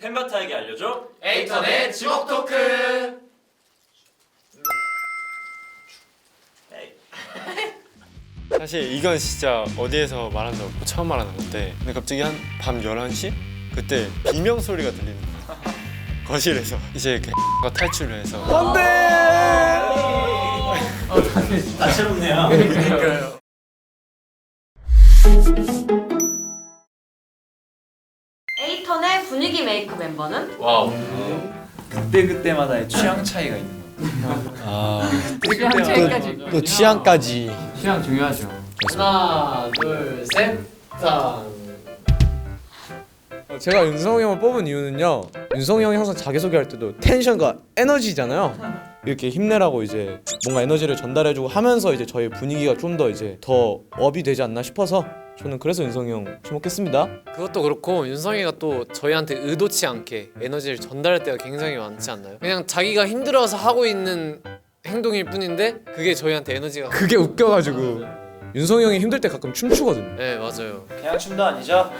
팬바타에게 알려줘. 에이턴의 지목 토크. 에이. 사실 이건 진짜 어디에서 말한다고 처음 말하는 건데 근데 갑자기 한 밤 11시? 그때 비명 소리가 들리는 거야 거실에서 이제 그 X가 탈출을 해서 다채롭네요. 에이턴의 메이크 멤버는 와우. 그때 그때마다의 취향 차이가 있는 취향 차이까지. 또 취향까지 취향 중요하죠. 하나, 둘, 셋. 짠. 어, 제가 윤성이 형을 뽑은 이유는요 윤성이 형이 항상 자기소개할 때도 텐션과 에너지잖아요 이렇게 힘내라고 이제 뭔가 에너지를 전달해주고 하면서 이제 저희 분위기가 좀 더 이제 더 업이 되지 않나 싶어서 저는 그래서 윤성이 형 주목했습니다 그것도 그렇고 윤성이가 또 저희한테 의도치 않게 에너지를 전달할 때가 굉장히 많지 않나요? 그냥 자기가 힘들어서 하고 있는 행동일 뿐인데 그게 저희한테 에너지가 그게 웃겨가지고 윤성이 형이 힘들 때 가끔 춤추거든요 네 맞아요 그냥 춤도 아니죠?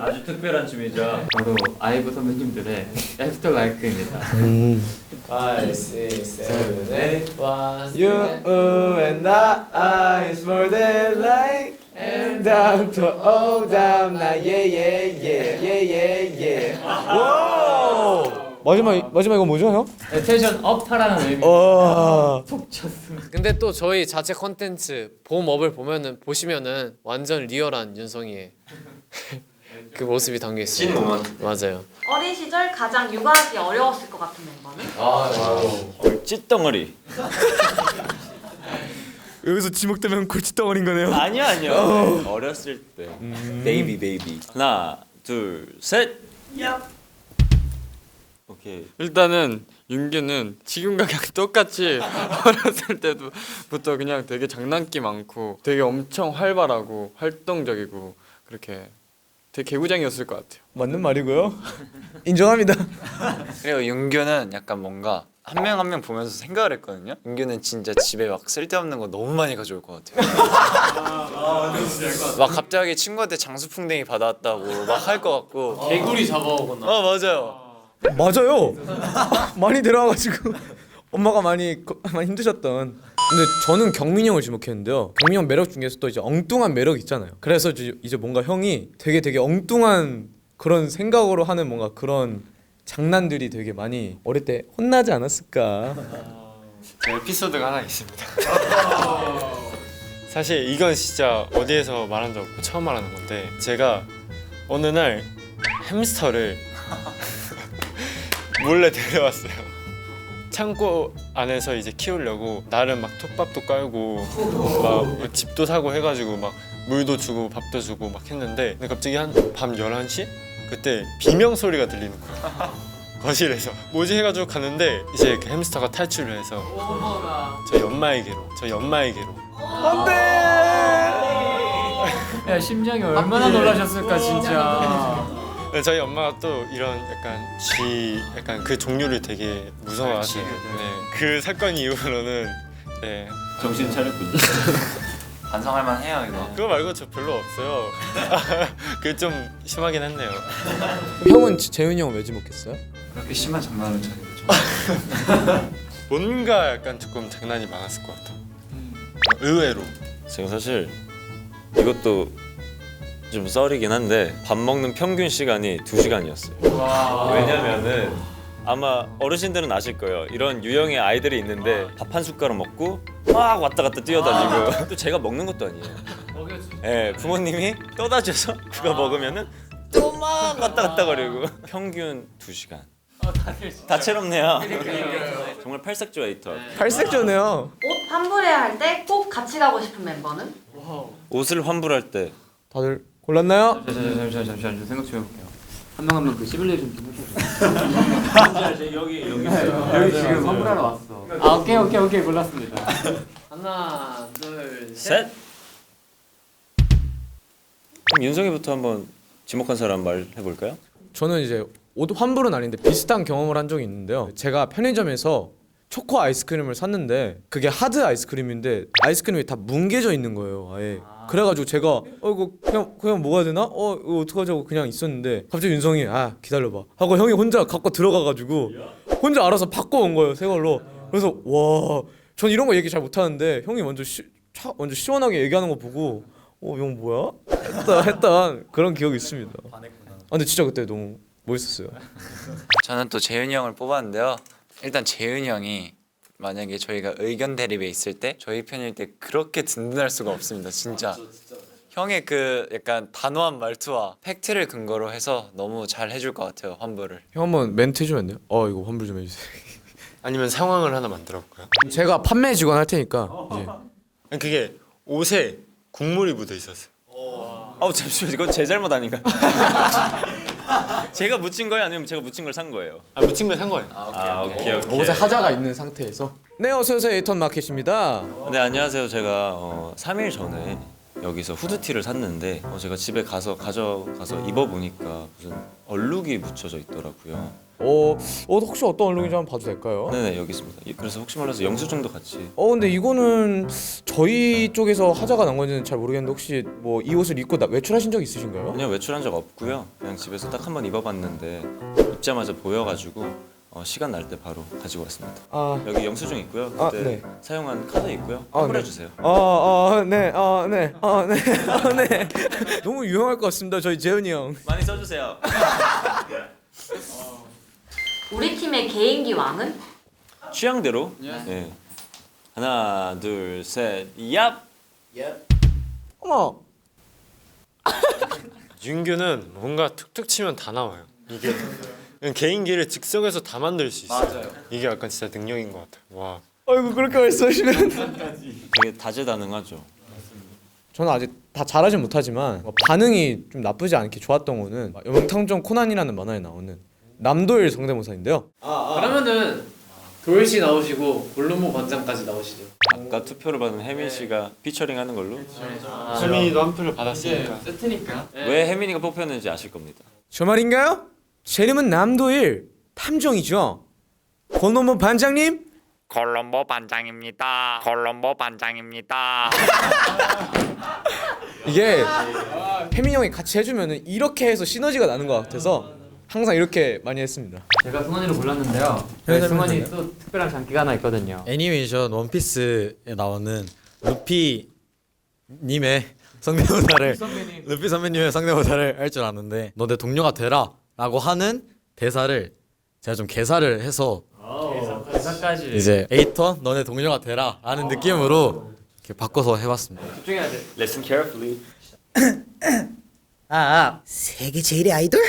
아주 특별한 춤이죠. 바로 아이브 선배님들의 애프터 라이크입니다. 5, 6, 7, 8, 1, You and I is more than and down to all down 나 yeah yeah yeah yeah yeah yeah 와 마지막 마지막 이거 뭐죠 형? 텐션 업하라는 의미. 와 근데 또 저희 자체 컨텐츠 봄업을 보면은 보시면은 완전 리얼한 윤성이의 그 모습이 담겨 찐 있어요 모먼. 맞아요 어린 시절 가장 육아하기 어려웠을 것 같은 멤버는 어, 찌덩어리. 여기서 지목되면 골칫 덩어린 거네요 아니요 아니요. 어렸을 때. 베이비 베이비. 하나 둘 셋. 오케이. 일단은 윤규는 지금과 그냥 똑같이 어렸을 때도부터 그냥 되게 장난기 많고 되게 엄청 활발하고 활동적이고 그렇게 되게 개구장이었을 것 같아요 맞는 말이고요 인정합니다 그리고 윤규는 약간 뭔가 한 명 한 명 보면서 생각을 했거든요. 윤규는 진짜 집에 막 쓸데없는 거 너무 많이 가져올 것 같아요. 막 갑자기 친구한테 장수풍뎅이 받아왔다고 막 할 것 같고. 개구리 잡아오거나 어 맞아요. 맞아요 많이 들어와가지고 엄마가 많이 거- 많이 힘드셨던 근데 저는 경민이 형을 지목했는데요. 경민이 형 매력 중에서도 이제 엉뚱한 매력 있잖아요. 그래서 이제 이제 뭔가 형이 되게 되게 엉뚱한 그런 생각으로 하는 뭔가 그런 장난들이 되게 많이 어릴 때 혼나지 않았을까. 제 에피소드가 하나 있습니다. 사실 이건 진짜 어디에서 말한 적 없고 처음 말하는 건데 제가 어느 날 햄스터를 몰래 데려왔어요 창고 안에서 이제 키우려고 나름 막 톱밥도 깔고 막 집도 사고 해가지고 막 물도 주고 밥도 주고 막 했는데 근데 갑자기 한 밤 11시? 그때 비명 소리가 들리는 거야. 거실에서. 뭐지 해가지고 갔는데 이제 그 햄스터가 탈출을 해서 저희 엄마에게로 저희 엄마에게로. 야 심장이 얼마나 놀라셨을까 진짜. 네, 저희 엄마가 또 이런 약간 쥐 약간 그 종류를 되게 무서워하세요. 네, 그 사건 이후로는 네 정신 차렸군요. 반성할 만해요 이거. 그거 말고 저 별로 없어요. 그 좀 심하긴 했네요. 형은 지- 재윤이 형 왜 지목했어요? 그렇게 심한 장난을 쳐요. 뭔가 약간 조금 장난이 많았을 것 같아. 의외로. 제가 사실 이것도 좀 썰이긴 한데 밥 먹는 평균 시간이 2시간이었어요. 왜냐면은 아마 어르신들은 아실 거예요. 이런 유형의 아이들이 있는데 밥 한 숟가락 먹고 막 왔다 갔다 뛰어다니고 또 제가 먹는 것도 아니에요. 예, 부모님이 떠다 줘서 그거 먹으면은 또 막 왔다 갔다 거리고 평균 2시간. 다채롭네요. 정말 팔색조에이터. 팔색조네요 옷 환불해야 할 때 꼭 같이 가고 싶은 멤버는 옷을 환불할 때 다들 골랐나요? 잠시만 잠시만 잠시만 생각 좀 해볼게요. 한 명 한 명 그 시뮬레이션 좀 해주세요. 여기 여기 여기 지금 선물하러 왔어. 아 오케이 오케이 오케이 골랐습니다. 하나 둘셋 셋. 그럼 윤성이부터 한번 지목한 사람 말 해볼까요? 저는 이제 옷 환불은 아닌데 비슷한 경험을 한 적이 있는데요. 제가 편의점에서 초코 아이스크림을 샀는데 그게 하드 아이스크림인데 아이스크림이 다 뭉개져 있는 거예요. 아예 그래가지고 제가 어 이거 그냥 그냥 먹어야 되나? 어 이거 어떡하자고 그냥 있었는데 갑자기 윤성이 아 기다려봐 하고 형이 혼자 갖고 들어가가지고 혼자 알아서 바꿔온 거예요 새 걸로. 그래서 와, 전 이런 거 얘기 잘 못하는데 형이 먼저 시, 차, 먼저 시원하게 얘기하는 거 보고 어형 뭐야? 했다 했던 그런 기억이 있습니다. 아 근데 진짜 그때 너무 멋있었어요. 저는 또 재윤이 형을 뽑았는데요. 일단 재윤이 형이 만약에 저희가 의견 대립에 있을 때 저희 편일 때 그렇게 든든할 수가 없습니다. 진짜. 형의 그 약간 단호한 말투와 팩트를 근거로 해서 너무 잘 해줄 것 같아요 환불을. 형 한번 멘트 해주면 안 돼요? 어 이거 환불 좀 해주세요. 아니면 상황을 하나 만들어 볼까요? 제가 판매 직원 할 테니까 이제 그게 옷에 국물이 묻어 있었어요. 아우 잠시만 이건 제 잘못 아닌가? 제가 묻힌 거예요 아니면 제가 묻힌 걸 산 거예요? 아 묻힌 걸 산 거예요. 아 오케이 오케이. 옷에 하자가 있는 상태에서 네 어서 오세요 에이턴 마켓입니다. 네 안녕하세요. 제가 어, 3일 전에 여기서 후드티를 샀는데 어, 제가 집에 가서 가져가서 입어보니까 무슨 얼룩이 묻혀져 있더라고요. 어, 어 혹시 어떤 얼룩인지 한번 봐도 될까요? 네네 여기 있습니다. 이- 그래서 혹시 몰라서 영수증도 같이. 어 근데 이거는 저희 쪽에서 하자가 난 건지는 잘 모르겠는데 혹시 뭐 이 옷을 입고 나- 외출하신 적 있으신가요? 그냥 외출한 적 없고요. 그냥 집에서 딱 한 번 입어봤는데 입자마자 보여가지고 어, 시간 날 때 바로 가지고 왔습니다. 아, 여기 영수증 있고요. 아, 그때 네. 사용한 카드 있고요. 아, 환불해 네. 주세요. 어, 어, 네, 어, 네, 어, 네, 어, 네. 너무 유용할 것 같습니다. 저희 재훈이 형. 많이 써주세요. 우리 팀의 개인기 왕은? 취향대로. 네. 하나, 둘, 셋, 얍. 어머, 윤규는 뭔가 툭툭 치면 다 나와요. 이게 그냥 개인기를 즉석에서 다 만들 수 있어요. 맞아요. 이게 약간 진짜 능력인 것 같아요. 와. 아이고 그렇게 말씀하시면. 되게 다재다능하죠. 저는 아직 다 잘하진 못하지만 뭐 반응이 좀 나쁘지 않게 좋았던 거는 명탐정 코난이라는 만화에 나오는 남도일 성대모사인데요. 그러면은 도일 씨 나오시고 골룸모 반장까지 나오시죠. 아까 투표를 받은 혜민 씨가 피처링하는 걸로. 수민이도 한 표를 받았으니까. 세트니까. 왜 혜민이가 뽑혔는지 아실 겁니다. 저 말인가요? 제 이름은 남도일 탐정이죠. 권노모 반장님 콜롬보 반장입니다. 콜롬보 반장입니다. 이게 혜민 형이 같이 해주면은 이렇게 해서 시너지가 나는 것 같아서 항상 이렇게 많이 했습니다. 제가 승원이를 골랐는데요. 네, 저희 승원이 또 특별한 장기가 하나 있거든요. 애니메이션 원피스에 나오는 루피 님의 성대모사를 루피 선배님의 성대모사를 할 줄 아는데 너 내 동료가 되라 라고 하는 대사를 제가 좀 개사를 해서 대사까지. 이제 에이턴 너네 동료가 되라 라는 느낌으로 이렇게 바꿔서 해봤습니다. 집중해야 돼. Listen carefully. 아, 세계 제일의 아이돌?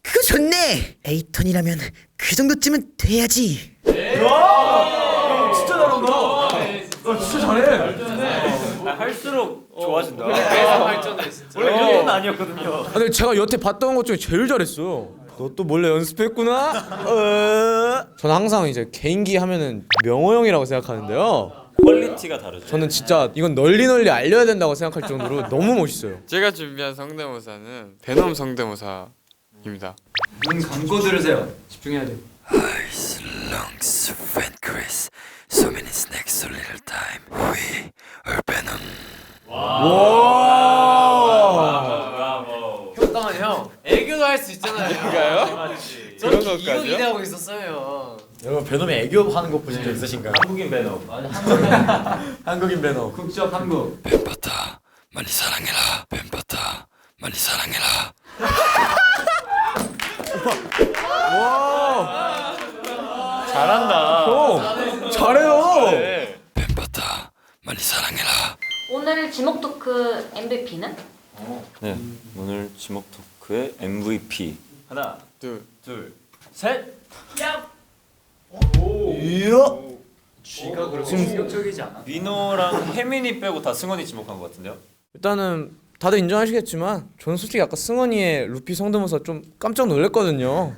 그거 좋네. 에이턴이라면 그 정도쯤은 돼야지. 아, 할수록 좋아진다. 그래서 발전해 진짜. 원래 이런 건 아니었거든요. 아, 근데 제가 여태 봤던 것 중에 제일 잘했어요. 너 또 몰래 연습했구나? 어... 저는 항상 이제 개인기 하면은 명호 형이라고 생각하는데요. 퀄리티가 다르죠. 저는 진짜 이건 널리 널리 알려야 된다고 생각할 정도로 너무 멋있어요. 제가 준비한 성대모사는 베놈 성대모사입니다. 눈 감고 들으세요. 집중해야 돼. Lungs, friend Chris. So many snacks, so little time. We are venom. 잠깐만 형 애교도 할 수 있잖아요. 그런가요? 그런 이거 것까지요? 기대하고 있었어요. 여러분 베놈의 애교 하는 거 보신 적 있으신가요? 한국인 배너. 한국인 베놈. 국적 한국. 뱀바타, 많이 사랑해라. 뱀바타, 많이 사랑해라. 잘한다. 형 잘해요. 네. 뱀바타, 많이 사랑해라. 오늘 지목 토크 MVP는? 네. 오늘 지목 토크의 MVP. 하나, 둘. 둘, 셋. 충격적이지 않아? 민호랑 혜민이 빼고 다 승원이 지목한 것 같은데요? 일단은 다들 인정하시겠지만 저는 솔직히 아까 승원이의 루피 성대모사 좀 깜짝 놀랐거든요.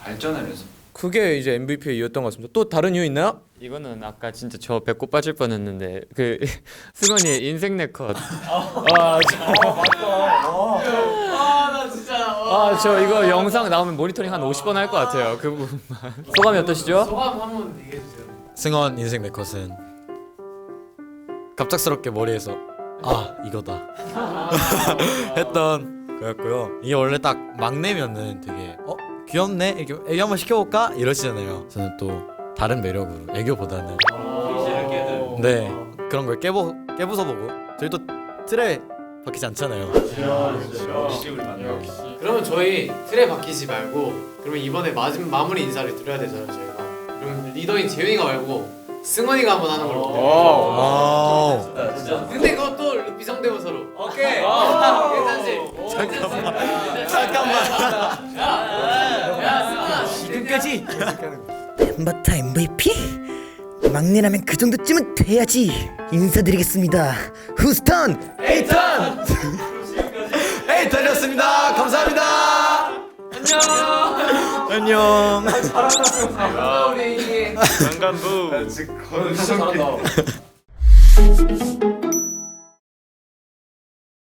발전을 해서. 그게 이제 MVP의 이유였던 것 같습니다. 또 다른 이유 있나요? 이거는 아까 진짜 저 배꼽 빠질 뻔했는데 그 승원이의 인생 네컷. 아, 아 저 이거 영상 나오면 모니터링 한 50번 할 것 같아요. 그 부분만. 소감이 어떠시죠? 소감 한번 얘기해 주세요. 승원 인생 내 컷은 갑작스럽게 머리에서 아 이거다 했던 거였고요. 이게 원래 딱 막내면은 되게 어 귀엽네 이렇게 애교 한번 시켜볼까 이러시잖아요. 저는 또 다른 매력으로 애교보다는 네 그런 걸 깨보 깨부숴 보고 저희 또 틀에 박히지 않잖아요. 그러면 저희 틀에 박히지 말고 그러면 이번에 마지막 마무리 인사를 드려야 되잖아요 저희가 그럼 리더인 재윤이가 말고 승원이가 한번 하는 걸로 아 근데 그것도 루피 성대모사로 오케이 괜찮지? 잠깐만 잠깐만 야 야 승원아 끝까지. 멤버 타 MVP? 막내라면 그 정도쯤은 돼야지 인사드리겠습니다 후스턴 에이탄. 에이탄이었습니다. 감사합니다. 안녕. 안녕. 우리 이게 강간부 진짜 잘한다.